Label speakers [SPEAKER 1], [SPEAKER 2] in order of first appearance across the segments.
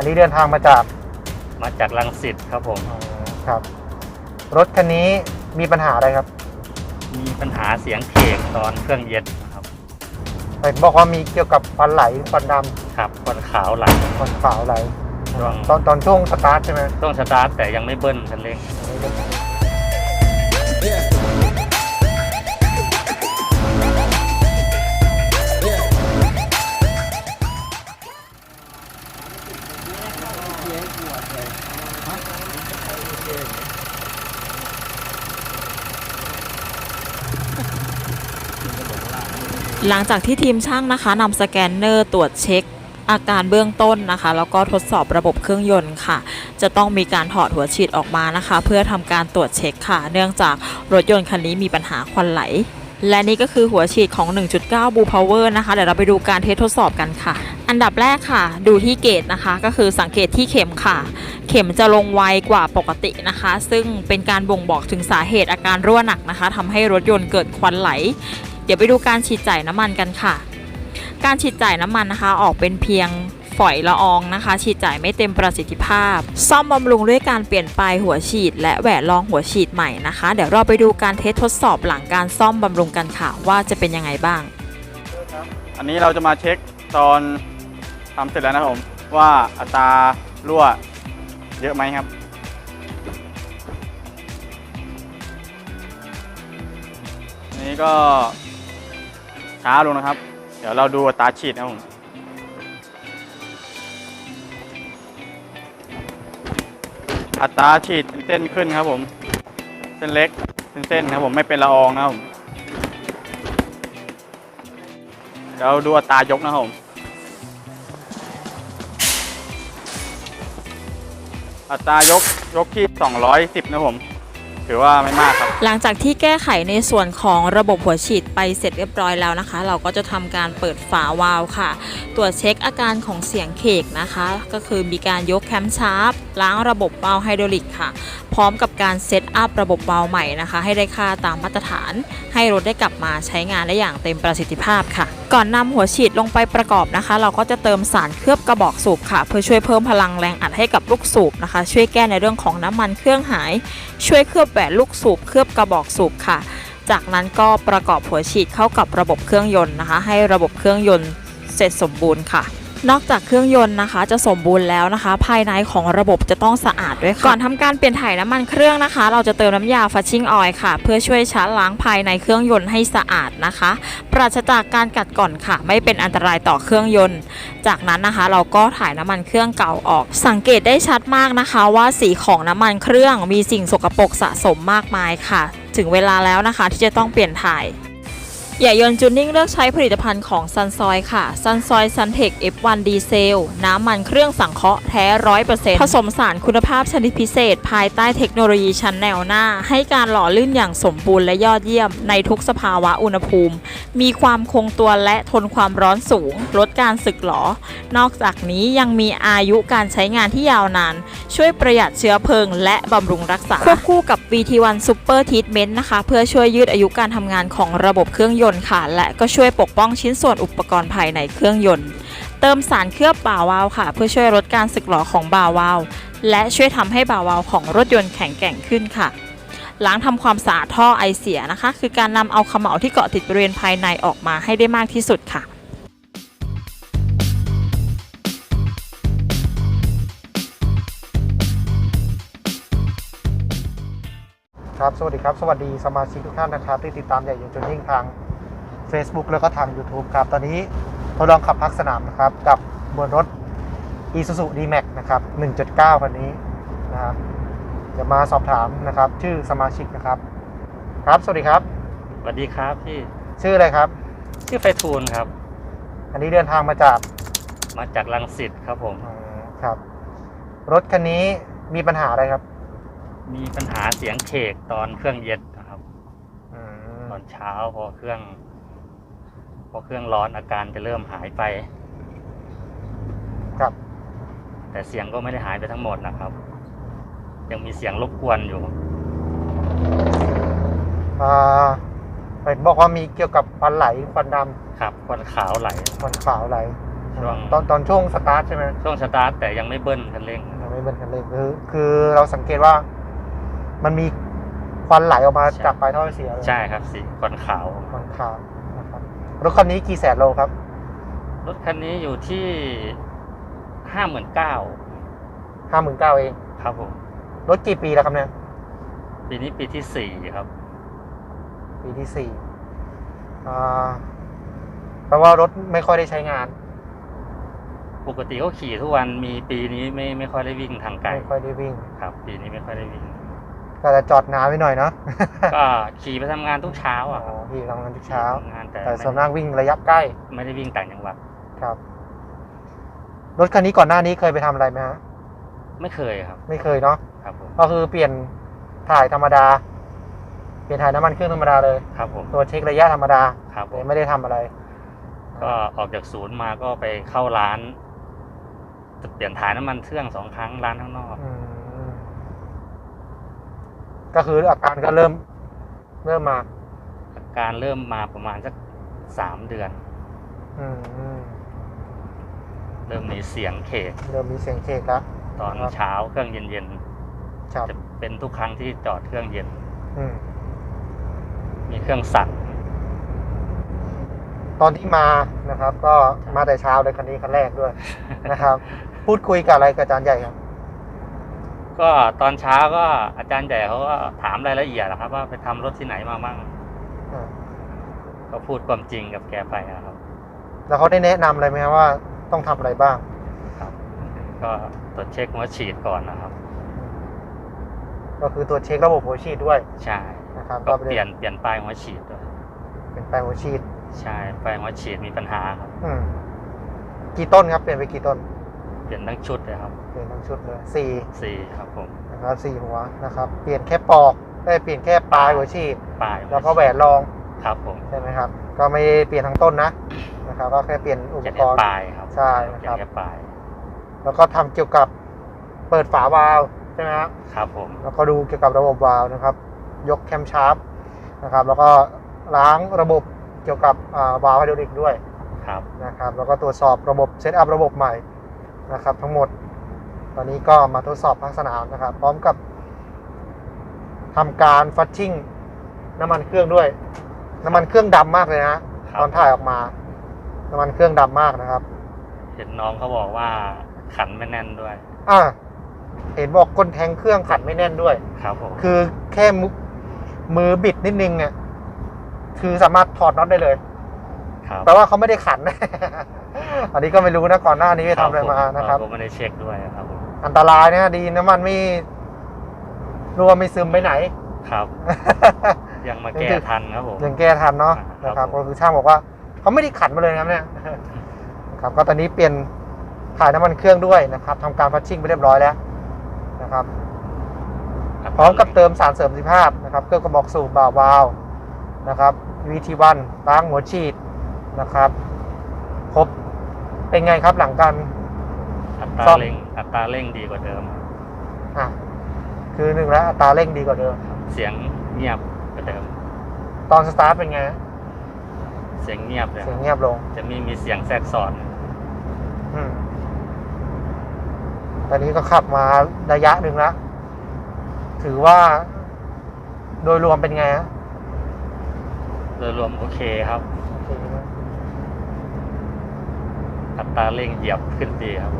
[SPEAKER 1] อันนี้เดินทางมาจาก
[SPEAKER 2] มาจากลังสิตครับผม
[SPEAKER 1] อ๋อครับ รถคันนี้มีปัญหาอะไรครับ
[SPEAKER 2] มีปัญหาเสียงเคกตอนเครื่องเย็นนะครับ
[SPEAKER 1] เห็นบอกว่ามีเกี่ยวกับควันไหลควันด
[SPEAKER 2] ครับควันขาวไหลำ
[SPEAKER 1] ควันขาวไหล
[SPEAKER 2] ช่วง
[SPEAKER 1] ตอนตอนช่วงสตาร์ทใช่ไหม
[SPEAKER 2] ต้องสตาร์ทแต่ยังไม่เบิ้ลคันเร่ง
[SPEAKER 3] หลังจากที่ทีมช่างนะคะนำสแกนเนอร์ตรวจเช็คอาการเบื้องต้นนะคะ แล้วก็ทดสอบระบบเครื่องยนต์ค่ะ จะต้องมีการถอดหัวฉีดออกมานะคะ เพื่อทำการตรวจเช็คค่ะ เนื่องจากรถยนต์คันนี้มีปัญหาควันไหล และนี่ก็คือหัวฉีดของ 1.9 Blue Power นะคะ เดี๋ยวเราไปดูการเทสทดสอบกันค่ะ อันดับแรกค่ะ ดูที่เกจนะคะ ก็คือสังเกตที่เข็มค่ะ เข็มจะลงไวกว่าปกตินะคะ ซึ่งเป็นการบ่งบอกถึงสาเหตุอาการรั่วหนักนะคะทำให้รถยนต์เกิดควันไหล ดี๋ยวไปดูการฉีดจ่ายน้ำมันกันค่ะ การฉีดจ่ายน้ำมันนะคะ ออกเป็นเพียงฝอยละอองนะคะ ฉีดจ่ายไม่เต็มประสิทธิภาพ ซ่อมบำรุงด้วยการเปลี่ยนปลายหัวฉีด และแหวนรองหัวฉีดใหม่นะคะ เดี๋ยวเราไปดูการเทสทดสอบหลังการซ่อมบำรุงกันค่ะ ว่าจะเป็นยังไงบ้าง
[SPEAKER 4] อันนี้เราจะมาเช็คตอนทำเสร็จแล้วนะผม ว่าอัตรารั่วเยอะไหมครับนนี้ก็ ช้าลงนะครับ เดี๋ยวเราดูอัตราฉีดนะผมอัตราฉีดเป็นเส้นขึ้นครับผม เส้นเล็กเป็นเส้นนะครับผมไม่เป็นละอองนะครับผมเดี๋ยวดูอัตรายกนะครับผมอัตรายกยกที่ 210 นะครับผม ถือว่าไม่มากครับ
[SPEAKER 3] หลังจากที่แก้ไขในส่วนของระบบหัวฉีดไปเสร็จเรียบร้อยแล้วนะคะ เราก็จะทำการเปิดฝาวาล์วค่ะ ตรวจเช็คอาการของเสียงเคกนะคะ ก็คือมีการยกแคมชาร์ปล้างระบบวาล์วไฮดรอลิกค่ะพร้อมกับการเซตอัพระบบวาล์วใหม่นะคะ ให้ได้ค่าตามมาตรฐาน ให้รถได้กลับมาใช้งานได้อย่างเต็มประสิทธิภาพค่ะ ก่อนนำหัวฉีดลงไปประกอบนะคะ เราก็จะเติมสารเคลือบกระบอกสูบค่ะ เพื่อช่วยเพิ่มพลังแรงอัดให้กับลูกสูบนะคะ ช่วยแก้ในเรื่องของน้ำมันเครื่องหาย ช่วยเคลือบแหวนลูกสูบเคลือบกระบอกสูบค่ะ จากนั้นก็ประกอบหัวฉีดเข้ากับระบบเครื่องยนต์นะคะ ให้ระบบเครื่องยนต์เสร็จสมบูรณ์ค่ะ นอกจากเครื่องยนต์นะคะจะสมบูรณ์แล้วนะคะ ภายในของระบบจะต้องสะอาดด้วยค่ะก่อนทำการเปลี่ยนถ่ายน้ำมันเครื่องนะคะ เราจะเติมน้ำยาฟัชชิ่งออยล์ค่ะ เพื่อช่วยชะล้างภายในเครื่องยนต์ให้สะอาดนะคะ ปราศจากการกัดก่อนค่ะ ไม่เป็นอันตรายต่อเครื่องยนต์ จากนั้นนะคะ เราก็ถ่ายน้ำมันเครื่องเก่าออก สังเกตได้ชัดมากนะคะ ว่าสีของน้ำมันเครื่องมีสิ่งสกปรกสะสมมากมายค่ะ ถึงเวลาแล้วนะคะที่จะต้องเปลี่ยนถ่าย อย่ายนจูนนิ่งเลือกใช้ผลิตภัณฑ์ของซันซอยค่ะซันซอยซันเทค F1 ดีเซล น้ำมันเครื่องสังเคราะห์แท้100%ผสมสารคุณภาพชนิดพิเศษ ภายใต้เทคโนโลยีชั้นแนวหน้า ให้การหล่อลื่นอย่างสมบูรณ์และยอดเยี่ยม ในทุกสภาวะอุณหภูมิ มีความคงตัวและทนความร้อนสูง ลดการสึกหรอนอกจากนี้ยังมีอายุการใช้งานที่ยาวนาน ช่วยประหยัดเชื้อเพลิง และบำรุงรักษาควบคู่กับ VT1 Super Treatment นะคะ เพื่อช่วยยืดอายุการทำงานของระบบเครื่องยนต์ค่ะ และก็ช่วยปกป้องชิ้นส่วนอุปกรณ์ภายในเครื่องยนต์ เติมสารเคลือบบ่าวาล์วค่ะ เพื่อช่วยลดการสึกหรอของบ่าวาล์วและช่วยทำให้บ่าวาล์วของรถยนต์แข็งแกร่งขึ้นค่ะล้างทำความสะอาดท่อไอเสียนะคะ คือการนำเอาขม่าที่เกาะติดบริเวณภายในออกมาให้ได้มากที่สุดค่ะ
[SPEAKER 1] ครับ สวัสดีครับ สวัสดีสมาชิกทุกท่านนะครับ ที่ติดตามใหญ่ยนต์จนยิ่งทาง Facebook แล้วก็ทาง YouTube ครับ ตอนนี้ทดลองขับพักสนามนะครับ กับบนรถ Isuzu D-Max นะครับ 1.9 คันนี้นะครับจะมาสอบถามนะครับ ชื่อสมาชิกนะครับ ครับ สวัสดีครับ
[SPEAKER 2] สวัสดีครับพี่
[SPEAKER 1] ชื่ออะไรครับ
[SPEAKER 2] ชื่อไฟทูลครับ
[SPEAKER 1] อันนี้เดินทางมาจาก
[SPEAKER 2] มาจากลังสิตครับผม
[SPEAKER 1] อ๋อครับ รถคันนี้มีปัญหาอะไรครับ
[SPEAKER 2] มีปัญหาเสียงเคกตอนเครื่องเย็นนะครับ
[SPEAKER 1] อืม
[SPEAKER 2] ตอนเช้าพอเครื่อง พอเครื่องร้อนอาการจะเริ่มหายไป
[SPEAKER 1] ครับ
[SPEAKER 2] แต่เสียงก็ไม่ได้หายไปทั้งหมดนะครับ ยังมีเสียงรบกวนอยู่
[SPEAKER 1] อ่าเห็นบอกว่ามีเกี่ยวกับควันไหลควันด
[SPEAKER 2] ครับควันขาวไหลำ
[SPEAKER 1] ควันขาวไหล
[SPEAKER 2] คช่วง
[SPEAKER 1] ตอนตอนช่วงสตาร์ทใช่ไหม
[SPEAKER 2] ช่วงสตาร์ทแต่ยังไม่เบิ้ลคันเร่ง
[SPEAKER 1] ยังไม่เป็นคันเร่งคือคือเราสังเกตว่า มันมีควันไหลออกมา
[SPEAKER 2] ใช่
[SPEAKER 1] จากปลายท่อไอเสียเลย
[SPEAKER 2] ใช่ครับสีควันขาว
[SPEAKER 1] ควันขาวนะค รับรถคันนี้กี่แสนโลครับ
[SPEAKER 2] รถคันนี้อยู่ที่ห้าหมื่นเก้า
[SPEAKER 1] ห้าหมื่นเก้าเอง
[SPEAKER 2] ครับผม
[SPEAKER 1] รถกี่ปีแล้วครับเนี่ย
[SPEAKER 2] ปีนี้ปีที่สี่ครับ
[SPEAKER 1] ปีที่สี่อ่าแปลว่ารถไม่ค่อยได้ใช้งาน
[SPEAKER 2] ปกติเขาขี่ทุกวัน มีปีนี้ไม่ไม่ค่อยได้วิ่งทางไกล
[SPEAKER 1] ไม่ค่อยได้วิ่ง
[SPEAKER 2] ครับ ปีนี้ไม่ค่อยได้วิ่ง
[SPEAKER 1] ก็จะจอดนานไปหน่อยเนาะ
[SPEAKER 2] ก็ขี่ไปทำงานทุกเช้า
[SPEAKER 1] อ๋
[SPEAKER 2] อะครับ
[SPEAKER 1] อพี่ทำงานทุกเช้า
[SPEAKER 2] ทำงานแต่
[SPEAKER 1] แต่
[SPEAKER 2] ไม่
[SPEAKER 1] ส่วนมากวิ่งระยะใกล้
[SPEAKER 2] ไม่ได้วิ่งต่างจังหวัด
[SPEAKER 1] ครับ รถคันนี้ก่อนหน้านี้เคยไปทำอะไรไหมฮะ
[SPEAKER 2] ไม่เคยครับ
[SPEAKER 1] ไม่เคยเนาะ
[SPEAKER 2] ครับผม
[SPEAKER 1] ก็คือเปลี่ยนถ่ายธรรมดา เปลี่ยนถ่ายน้ำมันเครื่องธรรมดาเลย
[SPEAKER 2] ครับผม
[SPEAKER 1] ตัวเช็คระยะธรรมดา
[SPEAKER 2] ครับผ
[SPEAKER 1] แต่
[SPEAKER 2] ม
[SPEAKER 1] ไม่ได้ทำอะไร
[SPEAKER 2] ก็ออกจากศูนย์มาก็ไปเข้าร้านเปลี่ยนถ่ายน้ำมันเครื่องสองครั้งร้านข้างนอก
[SPEAKER 1] อืม ก็คืออาการก็เริ่ม เริ่มมา
[SPEAKER 2] อาการเริ่มมาประมาณสักสามเดือน
[SPEAKER 1] อืม
[SPEAKER 2] เริ่มมีเสียงเขก
[SPEAKER 1] เริ่มมีเสียงเคกแล้ว
[SPEAKER 2] ตอน
[SPEAKER 1] ครับ
[SPEAKER 2] เช้าเครื่องเย็น
[SPEAKER 1] ครับ
[SPEAKER 2] ๆจะเป็นทุกครั้งที่จอดเครื่องเย็น
[SPEAKER 1] อืม
[SPEAKER 2] มีเครื่องสั่น
[SPEAKER 1] ตอนที่มานะครับ ก็มาแต่เช้าเลยคันนี้คันแรกด้วยนะครับ พูดคุยกับอะไรกับอาจารย์ใหญ่ครับ
[SPEAKER 2] ก็ตอนเช้าก็อาจารย์ใหญ่เขาก็ถามรายละเอียดนะครับ ว่าไปทำรถที่ไหนมามั่ง
[SPEAKER 1] อ่า
[SPEAKER 2] ก็พูดความจริงกับแกไปนะครับ
[SPEAKER 1] แล้วเขาได้แนะนำอะไรไหมครับว่าต้องทำอะไรบ้าง
[SPEAKER 2] ครับก็ตรวจเช็คหัวฉีดก่อนนะครับ
[SPEAKER 1] ก็คือตัวจเช็คระบบหัวฉีดด้วย
[SPEAKER 2] ใช่
[SPEAKER 1] นะครับ
[SPEAKER 2] ก็เปลี่ยนเปลี่ยนปลายหัวฉีดด้วย
[SPEAKER 1] เป็นแปลงหัวฉีด
[SPEAKER 2] ใช่ปลายหัวฉีดมีปัญหาครับ
[SPEAKER 1] อืมกี่ต้นครับเปลี่ยนไปกี่ต้น
[SPEAKER 2] เปลี่ยนทั้งชุดเลยครับ
[SPEAKER 1] เปลี่ยนทั้งชุดเลยสี่
[SPEAKER 2] สี่ครับผม
[SPEAKER 1] นะครับสี่หัวนะครับ เปลี่ยนแค่ปอกได้เปลี่ยนแค่ปลายหัวฉีด
[SPEAKER 2] ปลาย
[SPEAKER 1] แล้วก็แหวนรอง
[SPEAKER 2] ครับผม
[SPEAKER 1] ใช่ไหมครับ ก็ไม่ได้เปลี่ยนทั้งต้นนะนะครับก็แค่เปลี่ยนอุป
[SPEAKER 2] เปลี่ยน
[SPEAKER 1] ก
[SPEAKER 2] แค่
[SPEAKER 1] รณ์
[SPEAKER 2] ปลายครับ
[SPEAKER 1] ใช่นะ
[SPEAKER 2] เป
[SPEAKER 1] ค
[SPEAKER 2] ลี่ย
[SPEAKER 1] รับ
[SPEAKER 2] นแค่ปลาย
[SPEAKER 1] แล้วก็ทำเกี่ยวกับเปิดฝาวาล์วใช่ไหมครับ
[SPEAKER 2] ครับผม
[SPEAKER 1] แล้วก็ดูเกี่ยวกับระบบวาล์วนะครับ ยกแคมชาร์ปนะครับ แล้วก็ล้างระบบเกี่ยวกับอ่าวาล์วไฮดรอลิกด้วย
[SPEAKER 2] ครับ
[SPEAKER 1] นะครับ แล้วก็ตรวจสอบระบบเซตอัพระบบใหม่ นะครับ ทั้งหมด ตอนนี้ก็มาทดสอบภาคสนามนะครับ พร้อมกับทำการฟัดชิ่งน้ำมันเครื่องด้วย น้ำมันเครื่องดำมากเลยนะ
[SPEAKER 2] ครับ
[SPEAKER 1] ตอนถ่ายออกมา น้ำมันเครื่องดำมากนะครับ
[SPEAKER 2] เห็นน้องเขาบอกว่าขันไม่แน่นด้วย
[SPEAKER 1] อ่า เห็นบอกก้นแทงเครื่องขัดไม่แน่นด้วย
[SPEAKER 2] ครับผม
[SPEAKER 1] คือแค่มือมือบิดนิดนึงเนี่ย คือสามารถถอดน็อตได้เลย
[SPEAKER 2] ครับ
[SPEAKER 1] แปลว่าเขาไม่ได้ขัน อันนี้ก็ไม่รู้นะก่อนหน้านี้ไปทำอะไรมานะครับ
[SPEAKER 2] ผมไม่ได้เช็คด้วยครับผม
[SPEAKER 1] อันตรายนะดีน้ำมันไม่รั่วไม่ซึมไปไหน
[SPEAKER 2] ครับ ยังมาแก้ทันครับผม
[SPEAKER 1] ยังแก้ทันเนาะ
[SPEAKER 2] ครับ
[SPEAKER 1] นะครับ
[SPEAKER 2] ผม
[SPEAKER 1] ก็คือช่างบอกว่าเขาไม่ได้ขันมาเลยนะครับเนี่ยครับก็ตอนนี้เปลี่ยนถ่ายน้ำมันเครื่องด้วยนะครับทำการพัชชิ่งไปเรียบร้อยแล้วนะครับพร้อมกับเติมสารเสริมประสิทธิภาพนะครับเครื่องกระบอกสูบบาวาล์วนะครับ VT1 ล้างหัวฉีดนะครับ ครบ เป็นไงครับหลังการ
[SPEAKER 2] อัตรา
[SPEAKER 1] ซ่อม
[SPEAKER 2] เร่งอัตราเร่งดีกว่าเดิม
[SPEAKER 1] อะคือหนึ่งแล้วอัตราเร่งดีกว่าเดิม
[SPEAKER 2] เสียงเงียบกว่าเดิม
[SPEAKER 1] ตอนสตาร์ทเป็นไง
[SPEAKER 2] เสียงเงียบเลย
[SPEAKER 1] เสียงเงียบลง
[SPEAKER 2] จะมีมีเสียงแทรกซ้อน
[SPEAKER 1] อืมตอนนี้ก็ขับมาระยะหนึ่งแล้วถือว่า โดยรวมเป็นไงฮะ
[SPEAKER 2] โดยรวมโอเคครับ
[SPEAKER 1] โอเคนะ
[SPEAKER 2] อัตราเร่งเหยียบขึ้นดีครับ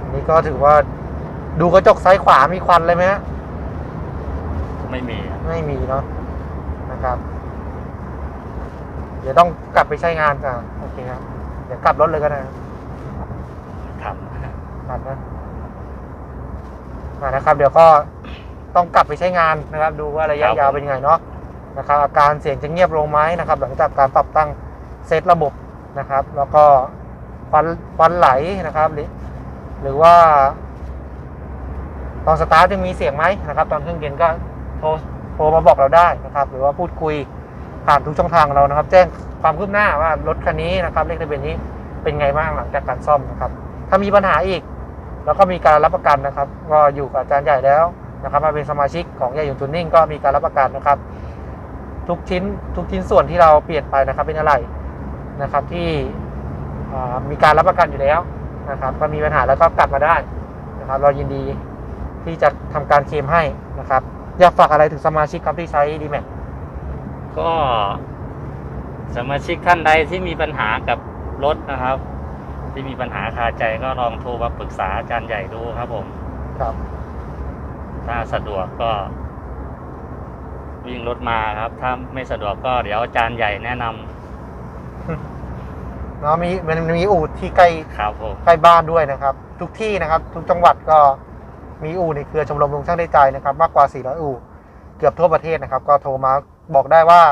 [SPEAKER 1] อันนี้ก็ถือว่าดูกระจกซ้ายขวามีควันเลยไหมฮะ
[SPEAKER 2] ไม่มีครับ
[SPEAKER 1] ไม่มีเนาะนะครับ เดี๋ยวต้องกลับไปใช้งานกันโอเคครับเดี๋ยวกลับรถเลยก็ได้นะ
[SPEAKER 2] ทำ
[SPEAKER 1] ทันนะอ่านะครับ เดี๋ยวก็ต้องกลับไปใช้งานนะครับ ดูว่าระยะยาวเป็นยังไงเนาะนะครับอาการเสียงจะเงียบลงไหมนะครับ หลังจากการปรับตั้ง เซตระบบนะครับ แล้วก็ควันควันไหลนะครับ หรือหรือว่า ตอนสตาร์ทยังมีเสียงไหมนะครับ ตอนเครื่องเย็นก็โทรโทรมาบอกเราได้นะครับ หรือว่าพูดคุยผ่านทุกช่องทางเรานะครับ แจ้งความคืบหน้าว่ารถคันนี้นะครับเลขทะเบียนนี้เป็นไงบ้างหลังจากการซ่อมนะครับ ถ้ามีปัญหาอีก แล้วก็มีการรับประกันนะครับ ก็อยู่กับอาจารย์ใหญ่แล้วนะครับมาเป็นสมาชิกของใหญ่ยนต์จูนนิ่งก็มีการรับประกันนะครับ ทุกชิ้นทุกชิ้นส่วนที่เราเปลี่ยนไปนะครับเป็นอะไร นะครับที่อ่ามีการรับประกันอยู่แล้วนะครับก็มีปัญหาแล้วก็กลับมาได้นะครับ เรายินดีที่จะทำการเคลมให้นะครับ อยากฝากอะไรถึงสมาชิกครับที่ใช้ดีแม็ก
[SPEAKER 2] ก็สมาชิกท่านใดที่มีปัญหากับรถนะครับ ที่มีปัญหาคาใจก็ลองโทรมาปรึกษาอาจารย์ใหญ่ดูครับผม
[SPEAKER 1] ครับ
[SPEAKER 2] ถ้าสะดวกก็ วิ่งรถมาครับ ถ้าไม่สะดวกก็เดี๋ยวอาจารย์ใหญ่แนะนำ
[SPEAKER 1] เนาะมีมันมีอู่ที่ใกล้
[SPEAKER 2] ครับผม
[SPEAKER 1] ใกล้บ้านด้วยนะครับ ทุกที่นะครับ ทุกจังหวัดก็มีอู่ในเครือชมรมลุงช่างได้ใจนะครับ มากกว่า 400 อู่เกือบทั่วประเทศนะครับ ก็โทรมาบอกได้ว่า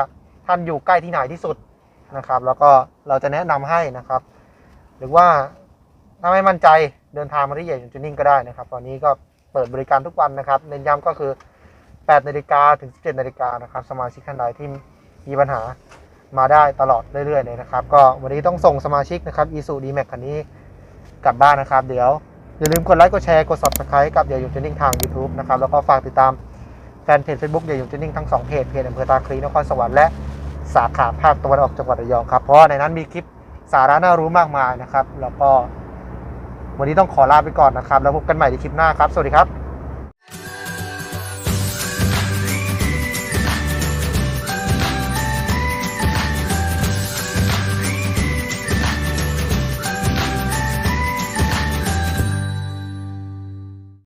[SPEAKER 1] ท่านอยู่ใกล้ที่ไหนที่สุดนะครับ แล้วก็เราจะแนะนำให้นะครับ หรือว่าถ้าไม่มั่นใจเดินทางมาที่ใหญ่ยนต์จูนิ่งก็ได้นะครับ ตอนนี้ก็เปิดบริการทุกวันนะครับเน้นย้ำก็คือ8นาฬิกาถึง 17นาฬิกานะครับ สมาชิกท่านใดที่มีปัญหา มาได้ตลอดเรื่อยๆเลยนะครับ ก็วันนี้ต้องส่งสมาชิกนะครับ e s u d m a x คันนี้กลับบ้านนะครับ เดี๋ยวอย่าลืมกดไลค์กดแชร์กด subscribe กับเดี๋ยวยูจูนิ่งทาง YouTube นะครับ แล้วก็ฝากติดตามแฟนเพจ Facebook เดี๋ยวยูจูนิ่งทั้งสองเพจเพจอำเภอตาคลีนครสวรรค์และสาขาภาคตะวันออกจังหวัดระยองครับเพราะในนั้นมีคลิปสาระน่ารู้มากมายนะครับ แล้วก็วันนี้ต้องขอลาไปก่อนนะครับ แล้วพบกันใหม่ในคลิปหน้าครับ สวัสดีครับ